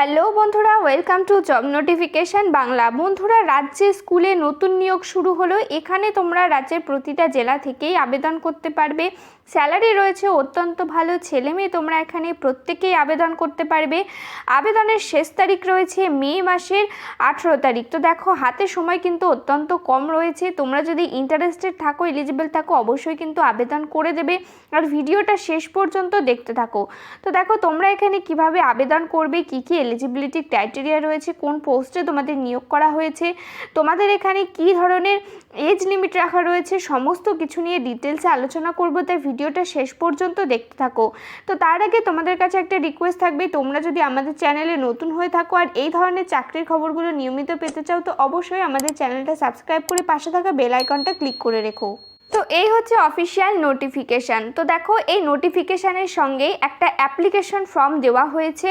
Hello বন্ধুরা welcome to job notification Bangla. বন্ধুরা, রাজ্যে স্কুলে নতুন নিয়োগ শুরু হলো। এখানে তোমরা রাজ্যের প্রতিটা জেলা থেকেই আবেদন করতে পারবে। স্যালারি রয়েছে, অত্যন্ত ভালো। ছেলে মেয়ে তোমরা এখানে প্রত্যেকেই আবেদন করতে পারবে। আবেদনের শেষ তারিখ রয়েছে মে মাসের আঠেরো তারিখ। তো দেখো, হাতে সময় কিন্তু অত্যন্ত কম রয়েছে। তোমরা যদি ইন্টারেস্টেড থাকো এলিজিবল থাকো, অবশ্যই কিন্তু আবেদন করে দেবে। আর ভিডিওটা শেষ পর্যন্ত দেখতে থাকো। তো দেখো, তোমরা এখানে কীভাবে আবেদন করবে, কি কি এলিজিবিলিটি ক্রাইটেরিয়া রয়েছে, কোন পোস্টে তোমাদের নিয়োগ করা হয়েছে, তোমাদের এখানে কি ধরনের এজ লিমিট রাখা রয়েছে, সমস্ত কিছু নিয়ে ডিটেলসে আলোচনা করব। তাই ভিডিওটা শেষ পর্যন্ত দেখতে থাকো। তো তার আগে তোমাদের কাছে একটা রিকোয়েস্ট থাকবে, তোমরা যদি আমাদের চ্যানেলে নতুন হয়ে থাকো আর এই ধরনের চাকরির খবরগুলো নিয়মিত পেতে চাও, তো অবশ্যই আমাদের চ্যানেলটা সাবস্ক্রাইব করে পাশে থাকা বেল আইকনটা ক্লিক করে রেখো। তো এই হচ্ছে অফিসিয়াল নোটিফিকেশান তো দেখো, এই নোটিফিকেশানের সঙ্গে একটা অ্যাপ্লিকেশন ফর্ম দেওয়া হয়েছে।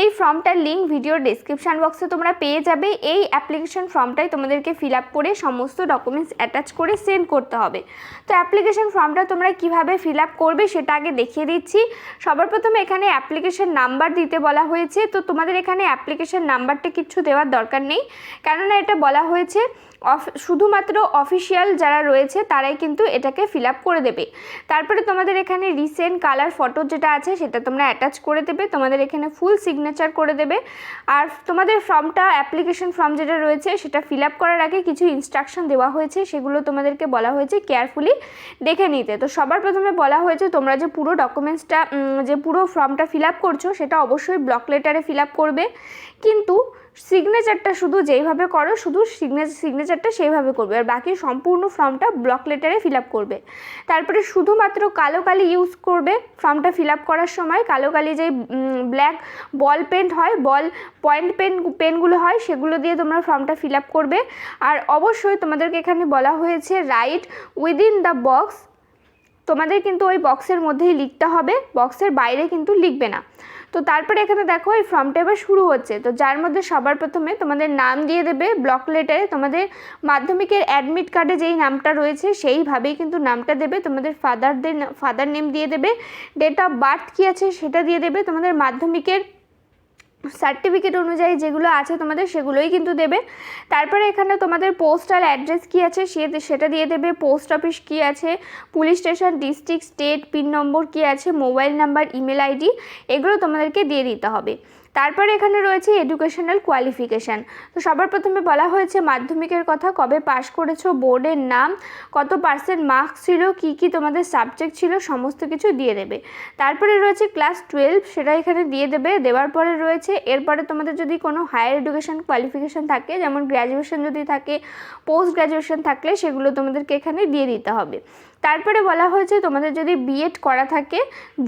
এই ফর্মটার লিঙ্ক ভিডিওর ডিসক্রিপশান বক্সে তোমরা পেয়ে যাবে। এই অ্যাপ্লিকেশন ফর্মটাই তোমাদেরকে ফিল আপ করে সমস্ত ডকুমেন্টস অ্যাটাচ করে সেন্ড করতে হবে। তো অ্যাপ্লিকেশন ফর্মটা তোমরা কীভাবে ফিল আপ করবে সেটা আগে দেখিয়ে দিচ্ছি। সবার প্রথমে এখানে অ্যাপ্লিকেশন নাম্বার দিতে বলা হয়েছে। তো তোমাদের এখানে অ্যাপ্লিকেশন নাম্বারটা কিচ্ছু দেওয়ার দরকার নেই। কেননা এটা বলা হয়েছে শুধুমাত্র অফিসিয়াল যারা রয়েছে তারাই কিন্তু এটাকে ফিল আপ করে দেবে। তারপরে তোমাদের এখানে রিসেন্ট কালার ফটো যেটা আছে সেটা তোমরা অ্যাটাচ করে দেবে, তোমাদের এখানে ফুল সিগনেচার করে দেবে। আর তোমাদের ফর্মটা অ্যাপ্লিকেশন ফর্ম যেটা রয়েছে সেটা ফিল আপ করার আগে কিছু ইনস্ট্রাকশন দেওয়া হয়েছে, সেগুলো তোমাদেরকে বলা হয়েছে কেয়ারফুলি দেখে নিতে। তো সবার প্রথমে বলা হয়েছে তোমরা যে পুরো ডকুমেন্টসটা যে পুরো ফর্মটা ফিল আপ করছ সেটা অবশ্যই ব্লক লেটারে ফিল আপ করবে। কিন্তু সিগনেচারটা শুধু যেইভাবে করো, শুধু সিগনেচার সিগনেচারটা সেইভাবে করবে। আর বাকি সম্পূর্ণ ফর্মটা ব্লক লেটারে ফিল আপ করবে। তারপরে শুধুমাত্র কালো কালি ইউজ করবে ফর্মটা ফিল আপ করার সময়। কালো কালি যে ব্ল্যাক বল পেন হয় বল পয়েন্ট পেন পেনগুলো হয়, সেগুলো দিয়ে তোমরা ফর্মটা ফিল আপ করবে। আর অবশ্যই তোমাদেরকে এখানে বলা হয়েছে রাইট উইদিন দ্য বক্স তোমাদের কিন্তু ওই বক্সের মধ্যেই লিখতে হবে। বক্সের বাইরে কিন্তু লিখবে না। তো তারপরে এখানে দেখো এই ফর্মটা এবার শুরু হচ্ছে। তো যার মধ্যে সবার প্রথমে তোমাদের নাম দিয়ে দেবে ব্লক লেটারে তোমাদের মাধ্যমিকের অ্যাডমিট কার্ডে যেই নামটা রয়েছে সেইভাবেই কিন্তু নামটা দেবে। তোমাদের ফাদারদের ফাদার নেম দিয়ে দেবে। ডেট অফ বার্থ কী আছে সেটা দিয়ে দেবে। তোমাদের মাধ্যমিকের সার্টিফিকেট অনুযায়ী যেগুলো আছে তোমাদের সেগুলোই কিন্তু দেবে। তারপরে এখানে তোমাদের পোস্টাল অ্যাড্রেস কী আছে সে সেটা দিয়ে দেবে। পোস্ট অফিস কী আছে police station district state pin number কী আছে মোবাইল নাম্বার ইমেল আইডি এগুলো তোমাদেরকে দিয়ে দিতে হবে। তারপরে এখানে রয়েছে এডুকেশনাল কোয়ালিফিকেশান তো সবার প্রথমে বলা হয়েছে মাধ্যমিকের কথা, কবে পাশ করেছ বোর্ডের নাম, কত পার্সেন্ট মার্কস ছিল, কি কি তোমাদের সাবজেক্ট ছিল, সমস্ত কিছু দিয়ে দেবে। তারপরে রয়েছে ক্লাস টুয়েলভ সেটা এখানে দিয়ে দেবে। দেওয়ার পরে রয়েছে, এরপরে তোমাদের যদি কোনো হায়ার এডুকেশন কোয়ালিফিকেশান থাকে, যেমন গ্র্যাজুয়েশন যদি থাকে পোস্ট গ্র্যাজুয়েশন থাকলে সেগুলো তোমাদেরকে এখানে দিয়ে দিতে হবে। তারপরে বলা হয়েছে তোমাদের যদি বিএড করা থাকে,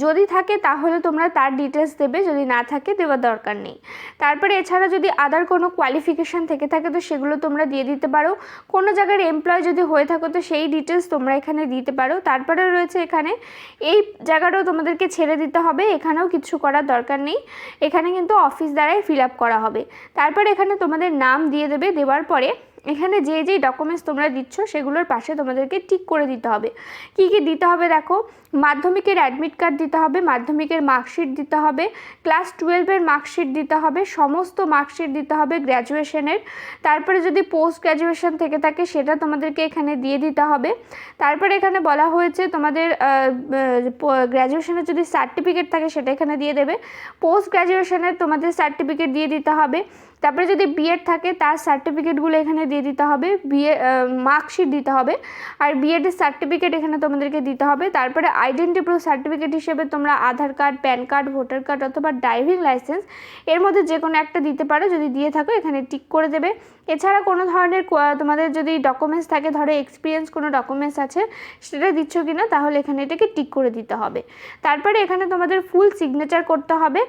যদি থাকে তাহলে তোমরা তার ডিটেলস দেবে, যদি না থাকে দেওয়ার দরকার নেই। তারপরে এছাড়া যদি আদার কোনো কোয়ালিফিকেশান থেকে থাকে তো সেগুলো তোমরা দিয়ে দিতে পারো। কোনো জায়গার এমপ্লয় যদি হয়ে থাকো তো সেই ডিটেলস তোমরা এখানে দিতে পারো। তারপরে রয়েছে এখানে, এই জায়গাটাও তোমাদেরকে ছেড়ে দিতে হবে, এখানেও কিছু করার দরকার নেই। এখানে কিন্তু অফিস দ্বারাই ফিল আপ করা হবে। তারপরে এখানে তোমাদের নাম দিয়ে দেবে, দেওয়ার পরে এখানে যে যেই ডকুমেন্টস তোমরা দিচ্ছ, সেগুলোর পাশে তোমাদেরকে টিক করে দিতে হবে। কি কি দিতে হবে দেখো? মাধ্যমিকের অ্যাডমিট কার্ড দিতে হবে, মাধ্যমিকের মার্কশিট দিতে হবে ক্লাস টুয়েলভের মার্কশিট দিতে হবে, সমস্ত মার্কশিট দিতে হবে গ্র্যাজুয়েশনের তারপরে যদি পোস্ট গ্র্যাজুয়েশন থেকে থাকে, সেটা তোমাদেরকে এখানে দিয়ে দিতে হবে। তারপরে এখানে বলা হয়েছে তোমাদের গ্র্যাজুয়েশনের যদি সার্টিফিকেট থাকে, সেটা এখানে দিয়ে দেবে। পোস্ট গ্র্যাজুয়েশনের তোমাদের সার্টিফিকেট দিয়ে দিতে হবে। তারপরে যদি বিএড থাকে, তার সার্টিফিকেটগুলো এখানে দিয়ে দিতে হবে বিএ মার্কশিট দিতে হবে। আর বিএডের সার্টিফিকেট এখানে তোমাদেরকে দিতে হবে। তারপরে আইডেন্টি প্রুফ সার্টিফিকেট হিসেবে তোমরা Aadhaar card, PAN card, voter card অথবা ড্রাইভিং লাইসেন্স এর মধ্যে যে কোনো একটা দিতে পারো। যদি দিয়ে থাকো, এখানে টিক করে দেবে। এছাড়া কোনো ধরনের তোমাদের যদি ডকুমেন্টস থাকে, ধরো এক্সপিরিয়েন্স কোনো ডকুমেন্টস আছে, সেটা দিচ্ছ কি না তাহলে এখানে এটাকে টিক করে দিতে হবে। তারপরে এখানে তোমাদের ফুল সিগনেচার করতে হবে।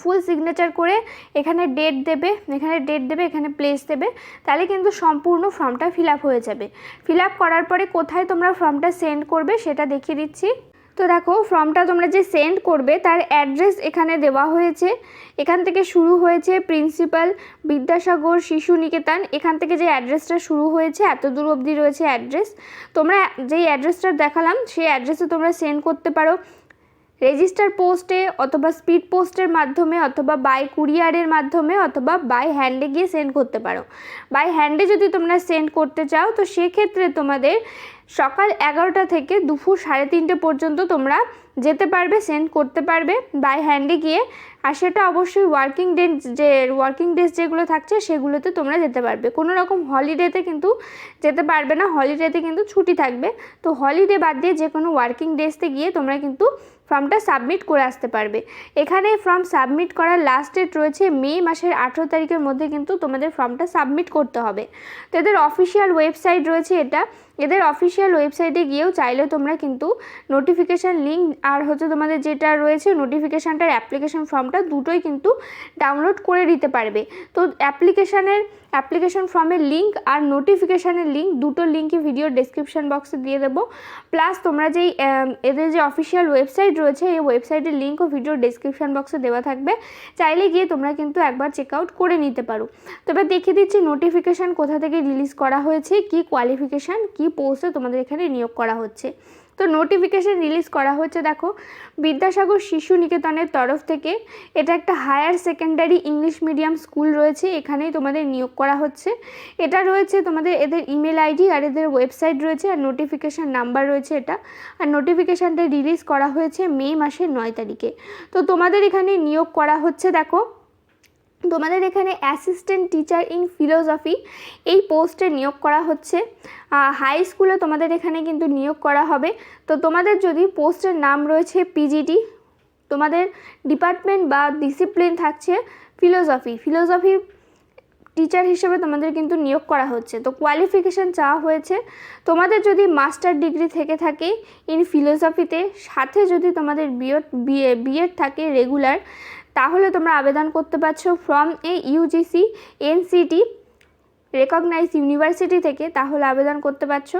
ফুল সিগনেচার করে এখানে ডেট দেবে, এখানে ডেট দেবে, এখানে প্লেস দেবে, তাহলে কিন্তু সম্পূর্ণ ফর্মটা ফিল হয়ে যাবে। ফিল করার পরে কোথায় তোমরা ফর্মটা সেন্ড করবে সেটা দেখিয়ে দিচ্ছি। তো দেখো, ফর্মটা তোমরা যে সেন্ড করবে তার অ্যাড্রেস এখানে দেওয়া হয়েছে। এখান থেকে শুরু হয়েছে প্রিন্সিপাল বিদ্যাসাগর, শিশু নিকেতন। এখান থেকে যে অ্যাড্রেসটা শুরু হয়েছে, এত দূর অবধি রয়েছে অ্যাড্রেস তোমরা যেই অ্যাড্রেসটা দেখালাম, সেই অ্যাড্রেসে তোমরা সেন্ড করতে পারো। রেজিস্টার পোস্টে অথবা স্পিড পোস্টের মাধ্যমে অথবা বাই কুরিয়ারের মাধ্যমে অথবা বাই হ্যান্ডে গিয়ে সেন্ড করতে পারো। বাই হ্যান্ডে যদি তোমরা সেন্ড করতে চাও, তো সেক্ষেত্রে তোমাদের সকাল এগারোটা থেকে দুপুর সাড়ে তিনটে পর্যন্ত তোমরা যেতে পারবে সেন্ড করতে পারবে বাই হ্যান্ডে গিয়ে। আর সেটা অবশ্যই ওয়ার্কিং ডে যে ওয়ার্কিং ডেজ যেগুলো থাকছে সেগুলোতে তোমরা যেতে পারবে। কোনো রকম হলিডেতে কিন্তু যেতে পারবে না হলিডেতে কিন্তু ছুটি থাকবে। তো হলিডে বাদ দিয়ে যে কোনো ওয়ার্কিং ডেজতে গিয়ে তোমরা কিন্তু ফর্মটা সাবমিট করে আসতে পারবে। এখানে ফর্ম সাবমিট করার লাস্ট ডেট রয়েছে মে মাসের আঠেরো তারিখের মধ্যে কিন্তু তোমাদের ফর্মটা সাবমিট করতে হবে। তো এদের অফিসিয়াল ওয়েবসাইট রয়েছে এটা। এদের অফিসিয়াল ওয়েবসাইটে গিয়েও চাইলে তোমরা কিন্তু নোটিফিকেশান লিঙ্ক আর হচ্ছে তোমাদের যেটা রয়েছে নোটিফিকেশানটার অ্যাপ্লিকেশান ফর্মটা দুটোই কিন্তু ডাউনলোড করে দিতে পারবে। তো অ্যাপ্লিকেশানের অ্যাপ্লিকেশন ফর্মের লিঙ্ক আর নোটিফিকেশানের লিঙ্ক দুটো লিঙ্কই ভিডিও ডেসক্রিপশন বক্সে দিয়ে দেবো। প্লাস তোমরা যেই এদের যে অফিসিয়াল ওয়েবসাইট রয়েছে, এই ওয়েবসাইটের লিঙ্কও ভিডিও ডেসক্রিপশন বক্সে দেওয়া থাকবে। চাইলে গিয়ে তোমরা কিন্তু একবার চেক আউট করে নিতে পারো। তবে দেখিয়ে দিচ্ছি নোটিফিকেশান কোথা থেকে রিলিজ করা হয়েছে, কি কোয়ালিফিকেশান কি পোস্টে তোমাদের এখানে নিয়োগ করা হচ্ছে। তো নোটিফিকেশান রিলিজ করা হচ্ছে দেখো। বিদ্যাসাগর শিশু নিকেতনের তরফ থেকে এটা একটা higher secondary English medium school রয়েছে, এখানেই তোমাদের নিয়োগ করা হচ্ছে। এটা রয়েছে তোমাদের এদের ইমেল আইডি আর এদের ওয়েবসাইট রয়েছে আর নোটিফিকেশান নাম্বার রয়েছে এটা। আর নোটিফিকেশানটা রিলিজ করা হয়েছে মে মাসের নয় তারিখে। তো তোমাদের এখানে নিয়োগ করা হচ্ছে, দেখো। তোমাদের এখানে অ্যাসিস্ট্যান্ট টিচার ইন ফিলোসফি এই পোস্টে নিয়োগ করা হচ্ছে। হাই স্কুলে তোমাদের এখানে কিন্তু নিয়োগ করা হবে। তো তোমাদের যদি পোস্টের নাম রয়েছে পিজিটি তোমাদের ডিপার্টমেন্ট বা ডিসিপ্লিন থাকছে ফিলোসফি ফিলোসফি টিচার হিসেবে তোমাদের কিন্তু নিয়োগ করা হচ্ছে। তো কোয়ালিফিকেশান চাওয়া হয়েছে। তোমাদের যদি মাস্টার ডিগ্রি থেকে থাকে ইন ফিলোসফিতে সাথে যদি তোমাদের বিএড বিএ বিএড থাকে রেগুলার তাহলে তোমরা আবেদন করতে পারছ from a UGC NCT recognise university থেকে তাহলে আবেদন করতে পারছ।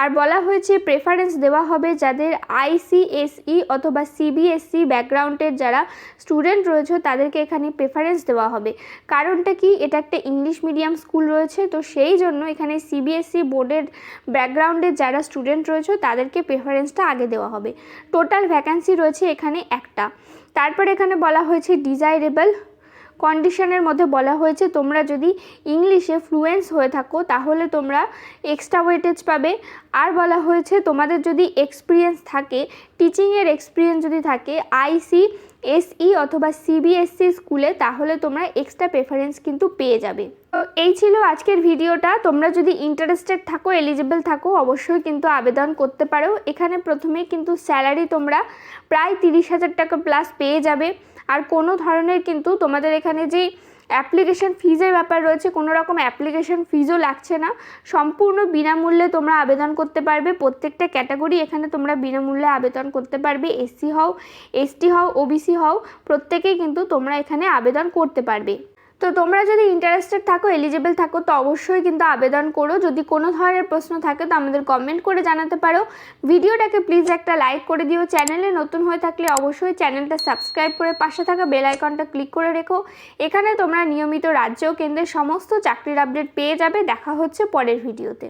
আর বলা হয়েছে প্রেফারেন্স দেওয়া হবে যাদের আইসিএসই অথবা সিবিএসসি ব্যাকগ্রাউন্ডের যারা স্টুডেন্ট রয়েছে তাদেরকে এখানে প্রেফারেন্স দেওয়া হবে। কারণটা কি? এটা একটা ইংলিশ মিডিয়াম স্কুল রয়েছে, তো সেই জন্য এখানে সিবিএসসি বোর্ডের ব্যাকগ্রাউন্ডের যারা স্টুডেন্ট রয়েছে তাদেরকে প্রেফারেন্সটা আগে দেওয়া হবে। টোটাল ভ্যাকান্সি রয়েছে এখানে একটা। তারপর এখানে বলা হয়েছে ডিজাইরেবল কন্ডিশনের মধ্যে বলা হয়েছে, তোমরা যদি ইংলিশে ফ্লুয়েন্স হয়ে থাকো, তাহলে তোমরা এক্সট্রা ওয়েটেজ পাবে। আর বলা হয়েছে, তোমাদের যদি এক্সপিরিয়েন্স থাকে টিচিংয়ের এক্সপিরিয়েন্স যদি থাকে আইসি এসই অথবা সিবিএসসি স্কুলে, তাহলে তোমরা এক্সট্রা প্রেফারেন্স কিন্তু পেয়ে যাবে। তো এই ছিল আজকের ভিডিওটা। তোমরা যদি ইন্টারেস্টেড থাকো এলিজিবল থাকো, অবশ্যই কিন্তু আবেদন করতে পারো। এখানে প্রথমে কিন্তু স্যালারি তোমরা প্রায় তিরিশ হাজার টাকা প্লাস পেয়ে যাবে। আর কোনো ধরনের কিন্তু তোমাদের এখানে যে অ্যাপ্লিকেশন ফিজের ব্যাপার রয়েছে, কোনো রকম অ্যাপ্লিকেশন ফিজও লাগছে না। সম্পূর্ণ বিনামূল্যে তোমরা আবেদন করতে পারবে। প্রত্যেকটা ক্যাটাগরি এখানে তোমরা বিনামূল্যে আবেদন করতে পারবে। এসসি হও, এসটি হও, ওবিসি হও, প্রত্যেকেই কিন্তু তোমরা এখানে আবেদন করতে পারবে। তো তোমরা যদি ইন্টারেস্টেড থাকো এলিজিবল থাকো, তো অবশ্যই কিন্তু আবেদন করো। যদি কোনো ধরনের প্রশ্ন থাকে, তো আমাদের কমেন্ট করে জানাতে পারো। ভিডিওটাকে প্লিজ একটা লাইক করে দিও। চ্যানেলে নতুন হয়ে থাকলে অবশ্যই চ্যানেলটা সাবস্ক্রাইব করে পাশে থাকা বেল আইকনটা ক্লিক করে রেখো। এখানে তোমরা নিয়মিত রাজ্য ও কেন্দ্রের সমস্ত চাকরির আপডেট পেয়ে যাবে। দেখা হচ্ছে পরের ভিডিওতে